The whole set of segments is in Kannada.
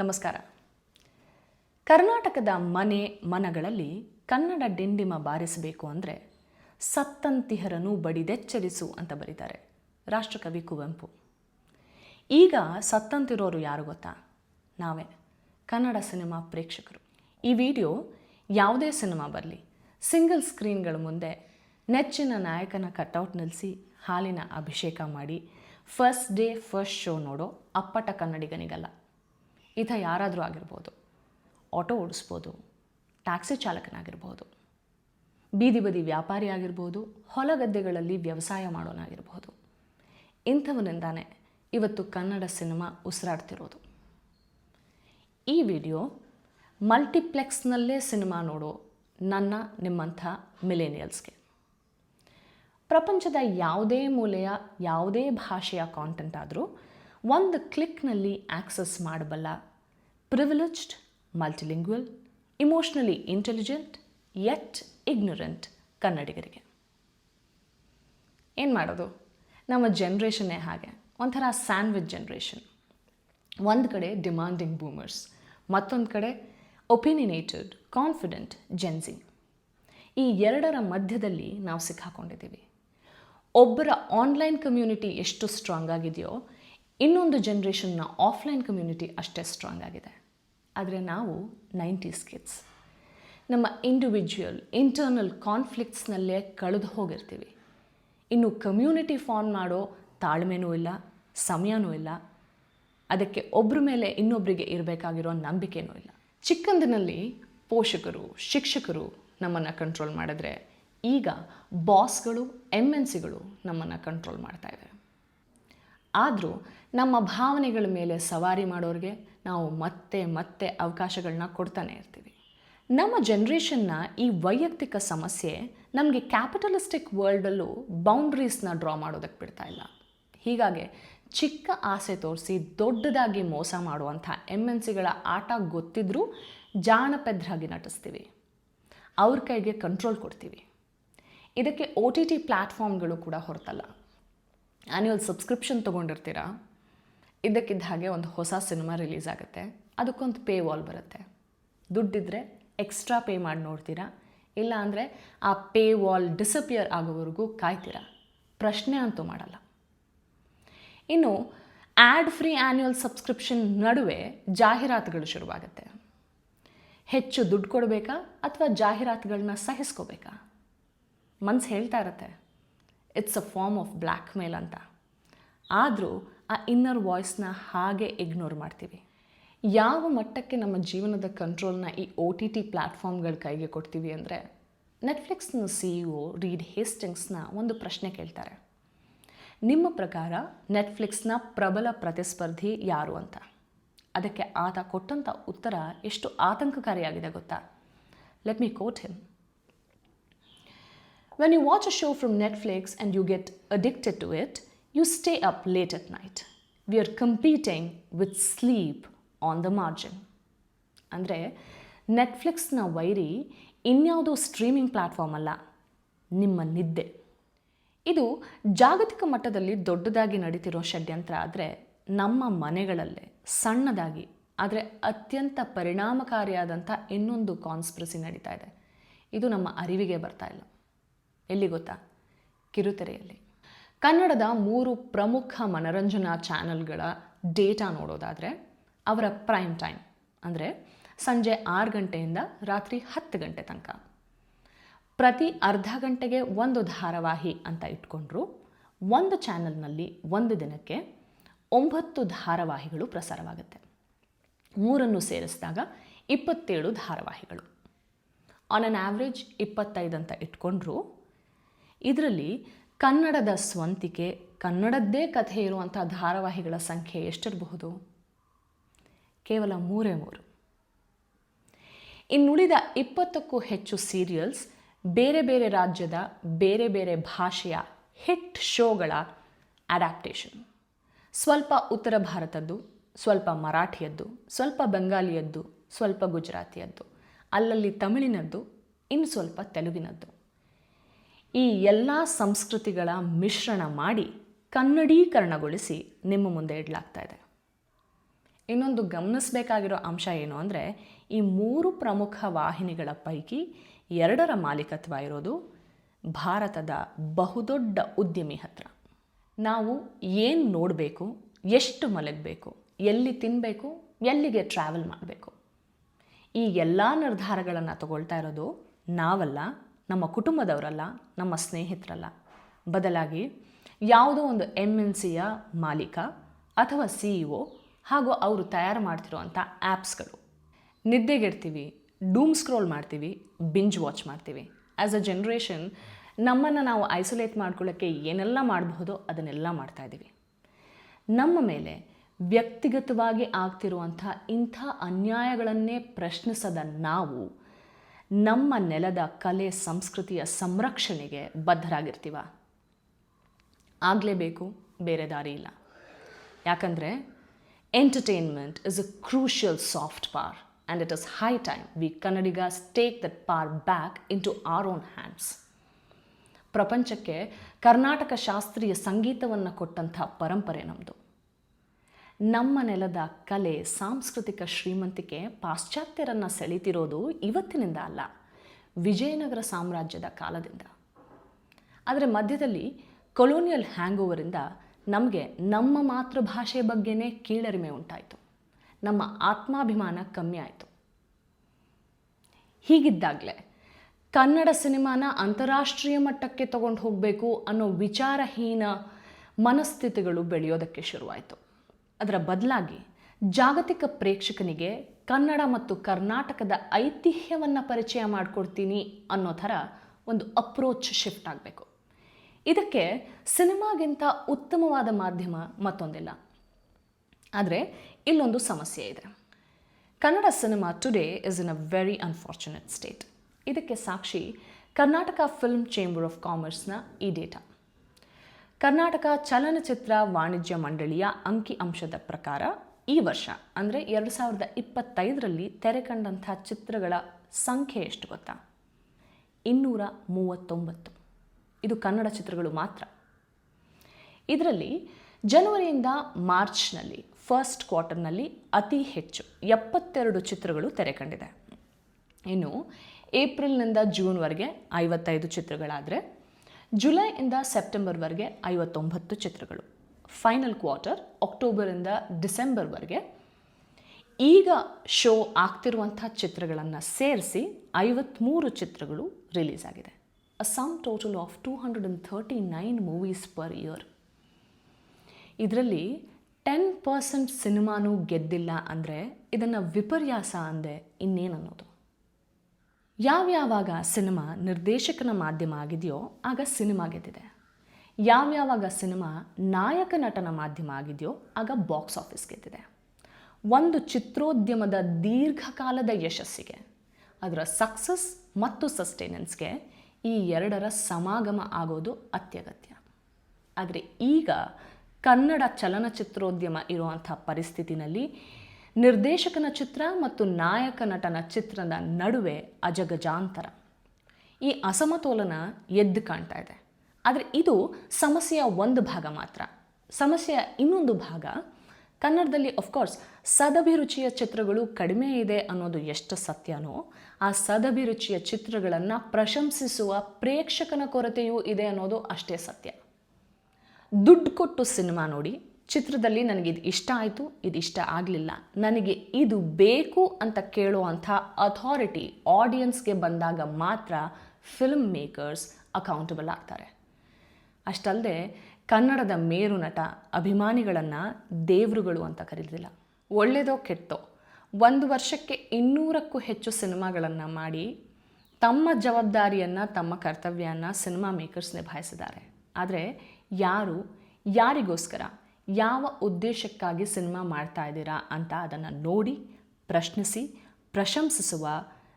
ನಮಸ್ಕಾರ. ಕರ್ನಾಟಕದ ಮನೆ ಮನಗಳಲ್ಲಿ ಕನ್ನಡ ಡಿಂಡಿಮ ಬಾರಿಸಬೇಕು ಅಂದರೆ ಸತ್ತಂತಿಹರನು ಬಡಿದೆಚ್ಚರಿಸು ಅಂತ ಬರೀತಾರೆ ರಾಷ್ಟ್ರಕವಿ ಕುವೆಂಪು. ಈಗ ಸತ್ತಂತಿರೋರು ಯಾರು ಗೊತ್ತಾ? ನಾವೇ, ಕನ್ನಡ ಸಿನಿಮಾ ಪ್ರೇಕ್ಷಕರು. ಈ ವಿಡಿಯೋ ಯಾವುದೇ ಸಿನಿಮಾ ಬರಲಿ, ಸಿಂಗಲ್ ಸ್ಕ್ರೀನ್ಗಳ ಮುಂದೆ ನೆಚ್ಚಿನ ನಾಯಕನ ಕಟೌಟ್ ನಿಲ್ಲಿಸಿ ಹಾಲಿನ ಅಭಿಷೇಕ ಮಾಡಿ, ಫಸ್ಟ್ ಡೇ ಫಸ್ಟ್ ಶೋ ನೋಡೋ ಅಪ್ಪಟ ಕನ್ನಡಿಗನಿಗಲ್ಲ. ಈತ ಯಾರಾದರೂ ಆಗಿರ್ಬೋದು ಆಟೋ ಓಡಿಸ್ಬೋದು ಟ್ಯಾಕ್ಸಿ ಚಾಲಕನಾಗಿರ್ಬೋದು, ಬೀದಿ ಬದಿ ವ್ಯಾಪಾರಿ ಆಗಿರ್ಬೋದು ಹೊಲ ಗದ್ದೆಗಳಲ್ಲಿ ವ್ಯವಸಾಯ ಮಾಡೋನಾಗಿರ್ಬೋದು, ಇಂಥವನಿಂದಾನೇ ಇವತ್ತು ಕನ್ನಡ ಸಿನಿಮಾ ಉಸಿರಾಡ್ತಿರೋದು. ಈ ವಿಡಿಯೋ ಮಲ್ಟಿಪ್ಲೆಕ್ಸ್ನಲ್ಲೇ ಸಿನಿಮಾ ನೋಡೋ ನನ್ನ ನಿಮ್ಮಂಥ ಮಿಲೇನಿಯಲ್ಸ್ಗೆ. ಪ್ರಪಂಚದ ಯಾವುದೇ ಮೂಲೆಯ ಯಾವುದೇ ಭಾಷೆಯ ಕಾಂಟೆಂಟ್ ಆದರೂ ಒಂದು ಕ್ಲಿಕ್ನಲ್ಲಿ ಆಕ್ಸಸ್ ಮಾಡಬಲ್ಲ privileged multilingual emotionally intelligent yet ignorant ಕನ್ನಡಿಗರಿಗೆ. ಏನು ಮಾಡೋದು? ನಮ್ಮ ಜನ್ರೇಷನ್ನೇ ಹಾಗೆ, ಒಂಥರ ಸ್ಯಾಂಡ್ವಿಚ್ ಜನ್ರೇಷನ್ ಒಂದು ಕಡೆ ಡಿಮಾಂಡಿಂಗ್ ಬೂಮರ್ಸ್ ಮತ್ತೊಂದು ಕಡೆ ಒಪಿನಿನೇಟೆಡ್ ಕಾನ್ಫಿಡೆಂಟ್ ಜೆನ್ಸಿ ಈ ಎರಡರ ಮಧ್ಯದಲ್ಲಿ ನಾವು ಸಿಕ್ಕಾಕೊಂಡಿದ್ದೀವಿ. ಒಬ್ಬರ ಆನ್ಲೈನ್ ಕಮ್ಯುನಿಟಿ ಎಷ್ಟು ಸ್ಟ್ರಾಂಗ್ ಆಗಿದೆಯೋ ಇನ್ನೊಂದು ಜನ್ರೇಷನ್ನ ಆಫ್ಲೈನ್ ಕಮ್ಯುನಿಟಿ ಅಷ್ಟೇ ಸ್ಟ್ರಾಂಗ್ ಆಗಿದೆ. ಆದರೆ ನಾವು ನೈಂಟಿ ಕಿಡ್ಸ್ ನಮ್ಮ ಇಂಡಿವಿಜುವಲ್ ಇಂಟರ್ನಲ್ ಕಾನ್ಫ್ಲಿಕ್ಟ್ಸ್ನಲ್ಲೇ ಕಳೆದು ಹೋಗಿರ್ತೀವಿ. ಇನ್ನು ಕಮ್ಯುನಿಟಿ ಫಾರ್ಮ್ ಮಾಡೋ ತಾಳ್ಮೆನೂ ಇಲ್ಲ, ಸಮಯನೂ ಇಲ್ಲ. ಅದಕ್ಕೆ ಒಬ್ಬರ ಮೇಲೆ ಇನ್ನೊಬ್ಬರಿಗೆ ಇರಬೇಕಾಗಿರೋ ನಂಬಿಕೆನೂ ಇಲ್ಲ. ಚಿಕ್ಕಂದಿನಲ್ಲಿ ಪೋಷಕರು, ಶಿಕ್ಷಕರು ನಮ್ಮನ್ನು ಕಂಟ್ರೋಲ್ ಮಾಡಿದ್ರೆ ಈಗ ಬಾಸ್ಗಳು ಎಂ ಎನ್ ಸಿಗಳು ನಮ್ಮನ್ನು ಕಂಟ್ರೋಲ್ ಮಾಡ್ತಾ ಇವೆ ಆದರೂ ನಮ್ಮ ಭಾವನೆಗಳ ಮೇಲೆ ಸವಾರಿ ಮಾಡೋರಿಗೆ ನಾವು ಮತ್ತೆ ಮತ್ತೆ ಅವಕಾಶಗಳನ್ನ ಕೊಡ್ತಾನೆ ಇರ್ತೀವಿ. ನಮ್ಮ ಜನ್ರೇಷನ್ನ ಈ ವೈಯಕ್ತಿಕ ಸಮಸ್ಯೆ ನಮಗೆ ಕ್ಯಾಪಿಟಲಿಸ್ಟಿಕ್ ವರ್ಲ್ಡಲ್ಲೂ ಬೌಂಡ್ರೀಸ್ನ ಡ್ರಾ ಮಾಡೋದಕ್ಕೆ ಬಿಡ್ತಾ ಇಲ್ಲ. ಹೀಗಾಗಿ ಚಿಕ್ಕ ಆಸೆ ತೋರಿಸಿ ದೊಡ್ಡದಾಗಿ ಮೋಸ ಮಾಡುವಂಥ ಎಂ ಎನ್ ಸಿಗಳ ಆಟ ಗೊತ್ತಿದ್ರೂ ಜಾಣಪೆದ್ರಾಗಿ ನಟಿಸ್ತೀವಿ. ಅವ್ರ ಕೈಗೆ ಕಂಟ್ರೋಲ್ ಕೊಡ್ತೀವಿ. ಇದಕ್ಕೆ ಒ ಟಿ ಟಿ ಪ್ಲ್ಯಾಟ್ಫಾರ್ಮ್ಗಳು ಕೂಡ ಹೊರತಲ್ಲ. ಆ್ಯನ್ಯುವಲ್ ಸಬ್ಸ್ಕ್ರಿಪ್ಷನ್ ತೊಗೊಂಡಿರ್ತೀರಾ? ಇದ್ದಕ್ಕಿದ್ದ ಹಾಗೆ ಒಂದು ಹೊಸ ಸಿನಿಮಾ ರಿಲೀಸ್ ಆಗುತ್ತೆ. ಅದಕ್ಕೊಂದು ಪೇ ವಾಲ್ ಬರುತ್ತೆ. ದುಡ್ಡಿದ್ದರೆ ಎಕ್ಸ್ಟ್ರಾ ಪೇ ಮಾಡಿ ನೋಡ್ತೀರಾ? ಇಲ್ಲ ಅಂದರೆ ಆ ಪೇ ವಾಲ್ ಡಿಸಪಿಯರ್ ಆಗೋವರೆಗೂ ಕಾಯ್ತೀರಾ? ಪ್ರಶ್ನೆ ಅಂತೂ ಮಾಡಲ್ಲ. ಇನ್ನು ಆ್ಯಡ್ ಫ್ರೀ ಆ್ಯನ್ಯುವಲ್ ಸಬ್ಸ್ಕ್ರಿಪ್ಷನ್ ನಡುವೆ ಜಾಹೀರಾತುಗಳು ಶುರುವಾಗುತ್ತೆ. ಹೆಚ್ಚು ದುಡ್ಡು ಕೊಡಬೇಕಾ ಅಥವಾ ಜಾಹೀರಾತುಗಳನ್ನ ಸಹಿಸ್ಕೋಬೇಕಾ? ಮನ್ಸು ಹೇಳ್ತಾ ಇರತ್ತೆ. It's a form of blackmail ಅಂತ. ಆದರೂ ಆ ಇನ್ನರ್ ವಾಯ್ಸ್ನ ಹಾಗೆ ಇಗ್ನೋರ್ ಮಾಡ್ತೀವಿ. ಯಾವ ಮಟ್ಟಕ್ಕೆ ನಮ್ಮ ಜೀವನದ ಕಂಟ್ರೋಲ್ನ ಈ ಒ ಟಿ ಟಿ ಪ್ಲ್ಯಾಟ್ಫಾರ್ಮ್ಗಳ ಕೈಗೆ ಕೊಡ್ತೀವಿ ಅಂದರೆ ನೆಟ್ಫ್ಲಿಕ್ಸ್ನ ಸಿ ಇ ಒ ರೀಡ್ ಹೇಸ್ಟಿಂಗ್ಸ್ನ ಒಂದು ಪ್ರಶ್ನೆ ಕೇಳ್ತಾರೆ. ನಿಮ್ಮ ಪ್ರಕಾರ ನೆಟ್ಫ್ಲಿಕ್ಸ್ನ ಪ್ರಬಲ ಪ್ರತಿಸ್ಪರ್ಧಿ ಯಾರು ಅಂತ? ಅದಕ್ಕೆ ಆತ ಕೊಟ್ಟಂಥ ಉತ್ತರ ಎಷ್ಟು ಆತಂಕಕಾರಿಯಾಗಿದೆ ಗೊತ್ತಾ? Let me quote him When you watch a show from Netflix and you get addicted to it, you stay up late at night. We are competing with sleep on the margin. ಅಂದರೆ ನೆಟ್ಫ್ಲಿಕ್ಸ್ನ ವೈರಿ ಇನ್ಯಾವುದೋ ಸ್ಟ್ರೀಮಿಂಗ್ ಪ್ಲ್ಯಾಟ್ಫಾರ್ಮ್ ಅಲ್ಲ ನಿಮ್ಮ ನಿದ್ದೆ ಇದು ಜಾಗತಿಕ ಮಟ್ಟದಲ್ಲಿ ದೊಡ್ಡದಾಗಿ ನಡೀತಿರೋ ಷಡ್ಯಂತ್ರ ಆದರೆ ನಮ್ಮ ಮನೆಗಳಲ್ಲೇ ಸಣ್ಣದಾಗಿ ಆದರೆ ಅತ್ಯಂತ ಪರಿಣಾಮಕಾರಿಯಾದಂಥ ಇನ್ನೊಂದು ಕಾನ್ಸ್ಪ್ರಸಿ ನಡೀತಾ ಇದೆ ಇದು ನಮ್ಮ ಅರಿವಿಗೆ ಬರ್ತಾ ಇಲ್ಲ ಎಲ್ಲಿ ಗೊತ್ತಾ? ಕಿರುತೆರೆಯಲ್ಲಿ. ಕನ್ನಡದ ಮೂರು ಪ್ರಮುಖ ಮನರಂಜನಾ ಚಾನೆಲ್ಗಳ ಡೇಟಾ ನೋಡೋದಾದರೆ ಅವರ ಪ್ರೈಮ್ ಟೈಮ್, ಅಂದರೆ ಸಂಜೆ ಆರು ಗಂಟೆಯಿಂದ ರಾತ್ರಿ ಹತ್ತು ಗಂಟೆ ತನಕ. ಪ್ರತಿ ಅರ್ಧ ಗಂಟೆಗೆ ಒಂದು ಧಾರಾವಾಹಿ ಅಂತ ಇಟ್ಕೊಂಡ್ರು. ಒಂದು ಚಾನಲ್ನಲ್ಲಿ ಒಂದು ದಿನಕ್ಕೆ ಒಂಬತ್ತು ಧಾರಾವಾಹಿಗಳು ಪ್ರಸಾರವಾಗುತ್ತೆ. ಮೂರನ್ನು ಸೇರಿಸಿದಾಗ ಇಪ್ಪತ್ತೇಳು ಧಾರಾವಾಹಿಗಳು. ಆನ್ ಅನ್ ಆವ್ರೇಜ್ ಇಪ್ಪತ್ತೈದು ಅಂತ ಇಟ್ಕೊಂಡ್ರು. ಇದರಲ್ಲಿ ಕನ್ನಡದ ಸ್ವಂತಿಕೆ, ಕನ್ನಡದ್ದೇ ಕಥೆ ಇರುವಂಥ ಧಾರಾವಾಹಿಗಳ ಸಂಖ್ಯೆ ಎಷ್ಟಿರಬಹುದು? ಕೇವಲ ಮೂರೇ ಮೂರು. ಇನ್ನುಳಿದ ಇಪ್ಪತ್ತಕ್ಕೂ ಹೆಚ್ಚು ಸೀರಿಯಲ್ಸ್ ಬೇರೆ ಬೇರೆ ರಾಜ್ಯದ, ಬೇರೆ ಬೇರೆ ಭಾಷೆಯ ಹಿಟ್ ಶೋಗಳ ಅಡ್ಯಾಪ್ಟೇಷನ್ ಸ್ವಲ್ಪ ಉತ್ತರ ಭಾರತದ್ದು, ಸ್ವಲ್ಪ ಮರಾಠಿಯದ್ದು, ಸ್ವಲ್ಪ ಬೆಂಗಾಲಿಯದ್ದು, ಸ್ವಲ್ಪ ಗುಜರಾತಿಯದ್ದು. ಅಲ್ಲಲ್ಲಿ ತಮಿಳಿನದ್ದು, ಇನ್ನು ಸ್ವಲ್ಪ ತೆಲುಗಿನದ್ದು. ಈ ಎಲ್ಲ ಸಂಸ್ಕೃತಿಗಳ ಮಿಶ್ರಣ ಮಾಡಿ ಕನ್ನಡೀಕರಣಗೊಳಿಸಿ ನಿಮ್ಮ ಮುಂದೆ ಇಡಲಾಗ್ತಾ ಇದೆ. ಇನ್ನೊಂದು ಗಮನಿಸಬೇಕಾಗಿರೋ ಅಂಶ ಏನು ಅಂದರೆ, ಈ ಮೂರು ಪ್ರಮುಖ ವಾಹಿನಿಗಳ ಪೈಕಿ ಎರಡರ ಮಾಲೀಕತ್ವ ಇರೋದು ಭಾರತದ ಬಹುದೊಡ್ಡ ಉದ್ಯಮಿ ಹತ್ರ. ನಾವು ಏನು ನೋಡಬೇಕು, ಎಷ್ಟು ಮಲಗಬೇಕು, ಎಲ್ಲಿ ತಿನ್ನಬೇಕು ಎಲ್ಲಿಗೆ ಟ್ರಾವೆಲ್ ಮಾಡಬೇಕು. ಈ ಎಲ್ಲ ನಿರ್ಧಾರಗಳನ್ನು ತಗೊಳ್ತಾ ಇರೋದು ನಾವಲ್ಲ ನಮ್ಮ ಕುಟುಂಬದವರಲ್ಲ, ನಮ್ಮ ಸ್ನೇಹಿತರಲ್ಲ. ಬದಲಾಗಿ ಯಾವುದೋ ಒಂದು ಎಂ ಎನ್ ಸಿಯ ಮಾಲೀಕ ಅಥವಾ ಸಿ ಇ ಒ ಹಾಗೂ ಅವರು ತಯಾರು ಮಾಡ್ತಿರುವಂಥ ಆ್ಯಪ್ಸ್ಗಳು ನಿದ್ದೆಗೆಡ್ತೀವಿ, ಡೂಮ್ ಸ್ಕ್ರೋಲ್ ಮಾಡ್ತೀವಿ ಬಿಂಜ್ ವಾಚ್ ಮಾಡ್ತೀವಿ. ಆ್ಯಸ್ ಅ ಜನ್ರೇಷನ್ ನಮ್ಮನ್ನು ನಾವು ಐಸೋಲೇಟ್ ಮಾಡ್ಕೊಳ್ಳೋಕ್ಕೆ ಏನೆಲ್ಲ ಮಾಡಬಹುದೋ ಅದನ್ನೆಲ್ಲ ಮಾಡ್ತಾ ಇದ್ದೀವಿ. ನಮ್ಮ ಮೇಲೆ ವ್ಯಕ್ತಿಗತವಾಗಿ ಆಗ್ತಿರುವಂಥ ಇಂಥ ಅನ್ಯಾಯಗಳನ್ನೇ ಪ್ರಶ್ನಿಸದ ನಾವು ನಮ್ಮ ನೆಲದ ಕಲೆ, ಸಂಸ್ಕೃತಿಯ ಸಂರಕ್ಷಣೆಗೆ ಬದ್ಧರಾಗಿರ್ತೀವ? ಆಗಲೇಬೇಕು, ಬೇರೆ ದಾರಿ ಇಲ್ಲ. ಯಾಕಂದರೆ entertainment is a crucial soft power and it is high time we Kannadigas take that power back into our own hands ಪ್ರಪಂಚಕ್ಕೆ ಕರ್ನಾಟಕ ಶಾಸ್ತ್ರೀಯ ಸಂಗೀತವನ್ನು ಕೊಟ್ಟಂಥ ಪರಂಪರೆ ನಮ್ಮದು ನಮ್ಮ ನೆಲದ ಕಲೆ, ಸಾಂಸ್ಕೃತಿಕ ಶ್ರೀಮಂತಿಕೆ ಪಾಶ್ಚಾತ್ಯರನ್ನು ಸೆಳೀತಿರೋದು ಇವತ್ತಿನಿಂದ ಅಲ್ಲ, ವಿಜಯನಗರ ಸಾಮ್ರಾಜ್ಯದ ಕಾಲದಿಂದ. ಆದರೆ ಮಧ್ಯದಲ್ಲಿ ಕೊಲೋನಿಯಲ್ ಹ್ಯಾಂಗ್ ಓವರಿಂದ ನಮಗೆ ನಮ್ಮ ಮಾತೃಭಾಷೆ ಬಗ್ಗೆನೇ ಕೀಳರಿಮೆ ಉಂಟಾಯಿತು. ನಮ್ಮ ಆತ್ಮಾಭಿಮಾನ ಕಮ್ಮಿ ಆಯಿತು. ಹೀಗಿದ್ದಾಗಲೇ ಕನ್ನಡ ಸಿನಿಮಾನ ಅಂತಾರಾಷ್ಟ್ರೀಯ ಮಟ್ಟಕ್ಕೆ ತಗೊಂಡು ಹೋಗಬೇಕು ಅನ್ನೋ ವಿಚಾರಹೀನ ಮನಸ್ಥಿತಿಗಳು ಬೆಳೆಯೋದಕ್ಕೆ ಶುರುವಾಯಿತು. ಅದರ ಬದಲಾಗಿ ಜಾಗತಿಕ ಪ್ರೇಕ್ಷಕನಿಗೆ ಕನ್ನಡ ಮತ್ತು ಕರ್ನಾಟಕದ ಐತಿಹ್ಯವನ್ನು ಪರಿಚಯ ಮಾಡಿಕೊಡ್ತೀನಿ ಅನ್ನೋ ಥರ ಒಂದು ಅಪ್ರೋಚ್ ಶಿಫ್ಟ್ ಆಗಬೇಕು. ಇದಕ್ಕೆ ಸಿನಿಮಾಗಿಂತ ಉತ್ತಮವಾದ ಮಾಧ್ಯಮ ಮತ್ತೊಂದಿಲ್ಲ. ಆದರೆ ಇಲ್ಲೊಂದು ಸಮಸ್ಯೆ ಇದೆ. Kannada cinema today is in a very unfortunate state ಇದಕ್ಕೆ ಸಾಕ್ಷಿ ಕರ್ನಾಟಕ ಫಿಲ್ಮ್ ಚೇಂಬರ್ ಆಫ್ ಕಾಮರ್ಸ್ನ ಈ ಡೇಟಾ ಕರ್ನಾಟಕ ಚಲನಚಿತ್ರ ವಾಣಿಜ್ಯ ಮಂಡಳಿಯ ಅಂಕಿ ಅಂಶದ ಪ್ರಕಾರ, ಈ ವರ್ಷ, ಅಂದರೆ ಎರಡು ಸಾವಿರದ ಇಪ್ಪತ್ತೈದರಲ್ಲಿ ತೆರೆ ಕಂಡಂಥ ಚಿತ್ರಗಳ ಸಂಖ್ಯೆ ಎಷ್ಟು ಗೊತ್ತಾ? ಇನ್ನೂರ ಮೂವತ್ತೊಂಬತ್ತು. ಇದು ಕನ್ನಡ ಚಿತ್ರಗಳು ಮಾತ್ರ. ಇದರಲ್ಲಿ ಜನವರಿಯಿಂದ ಮಾರ್ಚ್ನಲ್ಲಿ, ಫಸ್ಟ್ ಕ್ವಾರ್ಟರ್ನಲ್ಲಿ ಅತಿ ಹೆಚ್ಚು ಎಪ್ಪತ್ತೆರಡು ಚಿತ್ರಗಳು ತೆರೆ ಕಂಡಿದೆ. ಇನ್ನು ಏಪ್ರಿಲ್ನಿಂದ ಜೂನ್ವರೆಗೆ ಐವತ್ತೈದು ಚಿತ್ರಗಳಾದರೆ ಜುಲೈಯಿಂದ ಸೆಪ್ಟೆಂಬರ್ವರೆಗೆ ಐವತ್ತೊಂಬತ್ತು ಚಿತ್ರಗಳು. ಫೈನಲ್ ಕ್ವಾರ್ಟರ್ ಅಕ್ಟೋಬರಿಂದ ಡಿಸೆಂಬರ್ವರೆಗೆ. ಈಗ ಶೋ ಆಗ್ತಿರುವಂಥ ಚಿತ್ರಗಳನ್ನು ಸೇರಿಸಿ ಐವತ್ತ್ಮೂರು ಚಿತ್ರಗಳು ರಿಲೀಸ್ ಆಗಿದೆ. A sum total of two hundred and thirty nine movies per year ಇದರಲ್ಲಿ ಟೆನ್ ಪರ್ಸೆಂಟ್ ಸಿನಿಮಾನೂ ಗೆದ್ದಿಲ್ಲ ಅಂದರೆ ಇದನ್ನು ವಿಪರ್ಯಾಸ ಅಂದೆ ಇನ್ನೇನನ್ನೋದು? ಯಾವ್ಯಾವಾಗ ಸಿನಿಮಾ ನಿರ್ದೇಶಕನ ಮಾಧ್ಯಮ ಆಗಿದೆಯೋ ಆಗ ಸಿನಿಮಾ ಗೆದ್ದಿದೆ. ಯಾವ್ಯಾವಾಗ ಸಿನಿಮಾ ನಾಯಕ ನಟನ ಮಾಧ್ಯಮ ಆಗಿದೆಯೋ ಆಗ ಬಾಕ್ಸ್ ಆಫೀಸ್ ಗೆದ್ದಿದೆ. ಒಂದು ಚಿತ್ರೋದ್ಯಮದ ದೀರ್ಘಕಾಲದ ಯಶಸ್ಸಿಗೆ, ಅದರ ಸಕ್ಸಸ್ ಮತ್ತು ಸಸ್ಟೈನೆನ್ಸ್ಗೆ ಈ ಎರಡರ ಸಮಾಗಮ ಆಗೋದು ಅತ್ಯಗತ್ಯ. ಆದರೆ ಈಗ ಕನ್ನಡ ಚಲನಚಿತ್ರೋದ್ಯಮ ಇರುವಂಥ ಪರಿಸ್ಥಿತಿನಲ್ಲಿ ನಿರ್ದೇಶಕನ ಚಿತ್ರ ಮತ್ತು ನಾಯಕ ನಟನ ಚಿತ್ರದ ನಡುವೆ ಅಜಗಜಾಂತರ. ಈ ಅಸಮತೋಲನ ಎದ್ದು ಕಾಣ್ತಾ ಇದೆ. ಆದರೆ ಇದು ಸಮಸ್ಯೆಯ ಒಂದು ಭಾಗ ಮಾತ್ರ. ಸಮಸ್ಯೆಯ ಇನ್ನೊಂದು ಭಾಗ, ಕನ್ನಡದಲ್ಲಿ ಅಫ್ಕೋರ್ಸ್ ಸದಭಿರುಚಿಯ ಚಿತ್ರಗಳು ಕಡಿಮೆ ಇದೆ ಅನ್ನೋದು ಎಷ್ಟು ಸತ್ಯನೋ, ಆ ಸದಭಿರುಚಿಯ ಚಿತ್ರಗಳನ್ನು ಪ್ರಶಂಸಿಸುವ ಪ್ರೇಕ್ಷಕನ ಕೊರತೆಯೂ ಇದೆ ಅನ್ನೋದು ಅಷ್ಟೇ ಸತ್ಯ. ದುಡ್ಡು ಕೊಟ್ಟು ಸಿನಿಮಾ ನೋಡಿ ಚಿತ್ರದಲ್ಲಿ ನನಗೆ ಇದು ಇಷ್ಟ ಆಯಿತು, ಇದು ಇಷ್ಟ ಆಗಲಿಲ್ಲ. ನನಗೆ ಇದು ಬೇಕು ಅಂತ ಕೇಳುವಂಥ ಅಥಾರಿಟಿ ಆಡಿಯನ್ಸ್ಗೆ ಬಂದಾಗ ಮಾತ್ರ ಫಿಲ್ಮ್ ಮೇಕರ್ಸ್ ಅಕೌಂಟಬಲ್ ಆಗ್ತಾರೆ. ಅಷ್ಟಲ್ಲದೆ ಕನ್ನಡದ ಮೇರು ನಟ ಅಭಿಮಾನಿಗಳನ್ನು ದೇವರುಗಳು ಅಂತ ಕರೀದಿಲ್ಲ ಒಳ್ಳೆಯದೋ ಕೆಟ್ಟೋ. ಒಂದು ವರ್ಷಕ್ಕೆ ಇನ್ನೂರಕ್ಕೂ ಹೆಚ್ಚು ಸಿನಿಮಾಗಳನ್ನು ಮಾಡಿ ತಮ್ಮ ಜವಾಬ್ದಾರಿಯನ್ನು, ತಮ್ಮ ಕರ್ತವ್ಯನ ಸಿನಿಮಾ ಮೇಕರ್ಸ್ ನಿಭಾಯಿಸಿದ್ದಾರೆ. ಆದರೆ ಯಾರು, ಯಾರಿಗೋಸ್ಕರ? ಯಾವ ಉದ್ದೇಶಕ್ಕಾಗಿ ಸಿನಿಮಾ ಮಾಡ್ತಾ ಇದ್ದೀರಾ ಅಂತ ಅದನ್ನು ನೋಡಿ, ಪ್ರಶ್ನಿಸಿ, ಪ್ರಶಂಸಿಸುವ,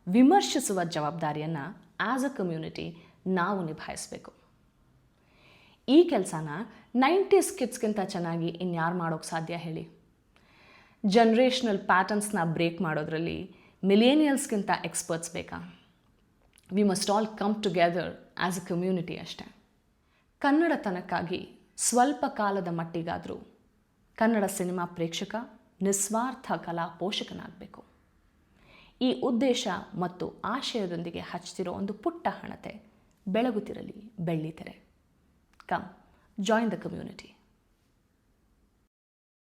ವಿಮರ್ಶಿಸುವ ಜವಾಬ್ದಾರಿಯನ್ನು ಆ್ಯಸ್ ಅ ಕಮ್ಯುನಿಟಿ ನಾವು ನಿಭಾಯಿಸಬೇಕು. ಈ ಕೆಲಸನ ನೈಂಟೀಸ್ ಕಿಡ್ಸ್ಗಿಂತ ಚೆನ್ನಾಗಿ ಇನ್ಯಾರು ಮಾಡೋಕ್ಕೆ ಸಾಧ್ಯ ಹೇಳಿ? ಜನ್ರೇಷನಲ್ ಪ್ಯಾಟರ್ನ್ಸ್ನ ಬ್ರೇಕ್ ಮಾಡೋದ್ರಲ್ಲಿ ಮಿಲೇನಿಯಲ್ಸ್ಗಿಂತ ಎಕ್ಸ್ಪರ್ಟ್ಸ್ ಬೇಕಾ? We must all come together as a community ಅಷ್ಟೇ. ಕನ್ನಡತನಕ್ಕಾಗಿ ಸ್ವಲ್ಪ ಕಾಲದ ಮಟ್ಟಿಗಾದರೂ ಕನ್ನಡ ಸಿನಿಮಾ ಪ್ರೇಕ್ಷಕ, ನಿಸ್ವಾರ್ಥ ಕಲಾ ಪೋಷಕನಾಗಬೇಕು. ಈ ಉದ್ದೇಶ ಮತ್ತು ಆಶಯದೊಂದಿಗೆ ಹಚ್ಚಿರೋ ಒಂದು ಪುಟ್ಟ ಹಣತೆ, ಬೆಳಗುತ್ತಿರಲಿ, ಬೆಳ್ಳಿತೆರೆ. Come join the community